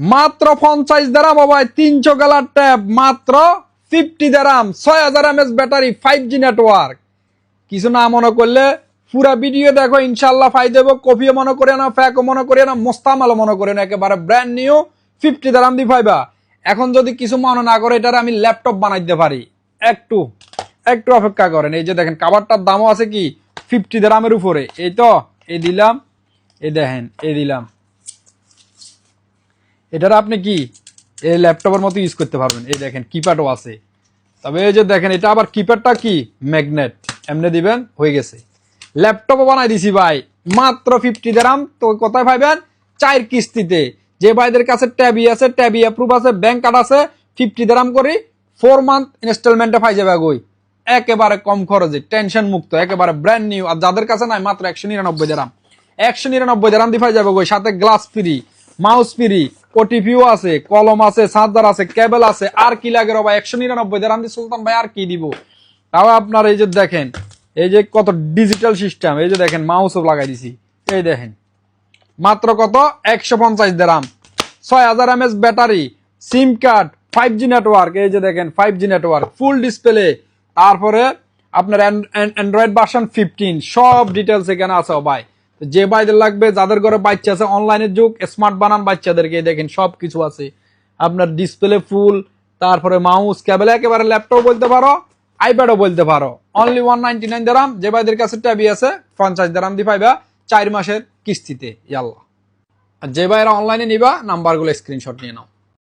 মাত্র পঞ্চাশ দারাম ভাই তিনশো কালার ট্যাব, মাত্র ফিফটি দারাম, ছয় হাজার MS battery five G network কিছু না মনে করলে পুরা ভিডিও দেখো ইনশাল্লাহ ফাই দেবো, কপিও মনে করে না ফ্যাকও মনে করে না, মোস্তামালও মনে করে না, একেবারে ব্র্যান্ড নিউ ফিফটি দারাম দি পাইবা এখন যদি কিছু মনে না করে, এটার আমি ল্যাপটপ বানাইতে পারি। একটু একটু অপেক্ষা করেন, এই যে দেখেন কাভারটার দামও আছে কি ফিফটি দারামের উপরে। এই তো, এই দিলাম, এই দেখেন, এই দিলাম। এটার আপনি কি? এই ল্যাপটপের মতো ইউজ করতে পারবেন। এই দেখেন কিপ্যাডও আছে। তবে এই যে দেখেন, এটা আবার কিপ্যাডটা কি? ম্যাগনেট এমনি দিবেন, হয়ে গেছে। ল্যাপটপও বানাই দিছি ভাই, মাত্র ফিফটি দাম তো কোথায় পাইবেন? চার কিস্তিতে। যে ভাইদের কাছে ট্যাবি আছে ট্যাবি অ্যাপ্রুভ আছে ব্যাংক কার্ড আছে ফিফটি দাম করি ফোর মান্থ ইনস্টলমেন্টে পাই যাবে গই। একেবারে কম খরচে টেনশন মুক্ত, একেবারে ব্র্যান্ড নিউ আর যাদের কাছে নাই, মাত্র একশো নিরানব্বই দাম একশো নিরানব্বই দাম দিয়ে পাই যাবে গই, সাথে গ্লাস ফ্রি মাউস ফ্রি ওটিপিও আছে, কলম আছে চার্জার আছে কেবল আছে, আর কি লাগে রে একশো নিরানব্বই দিয়ে সুলতান ভাই আর কি দিব? তাও আপনার এই যে দেখেন, এই যে কত ডিজিটাল সিস্টেম এই যে দেখেন মাউসও লাগাই দিছি। এই দেখেন, মাত্র কত? একশো পঞ্চাশ দেরাম। ছয় হাজার M MS battery SIM card five G network এই যে দেখেন five G network full display তারপরে আপনার অ্যান্ড্রয়েড ভার্সন ফিফটিন সব ডিটেলস এখানে আছে ভাই। যে ভাইদের লাগবে, যাদের ঘরে বাচ্চা আছে অনলাইনের যুগ স্মার্ট বানান বাচ্চাদেরকে দেখেন সব কিছু আছে। আপনার ডিসপ্লে ফুল তারপরে মাউস কেবল একেবারে ল্যাপটপ বলতে পারো আইপ্যাডও বলতে পারো। অনলি ওয়ান নাইনটি নাইন দারাম যে বাইদের কাছে ট্যাবি আছে, পঞ্চাশ দারাম দি পাইবা চার মাসের কিস্তিতে ইয়াল্লা আর যে ভাইরা অনলাইনে নিবা নাম্বারগুলো স্ক্রিনশট নিয়ে নাও।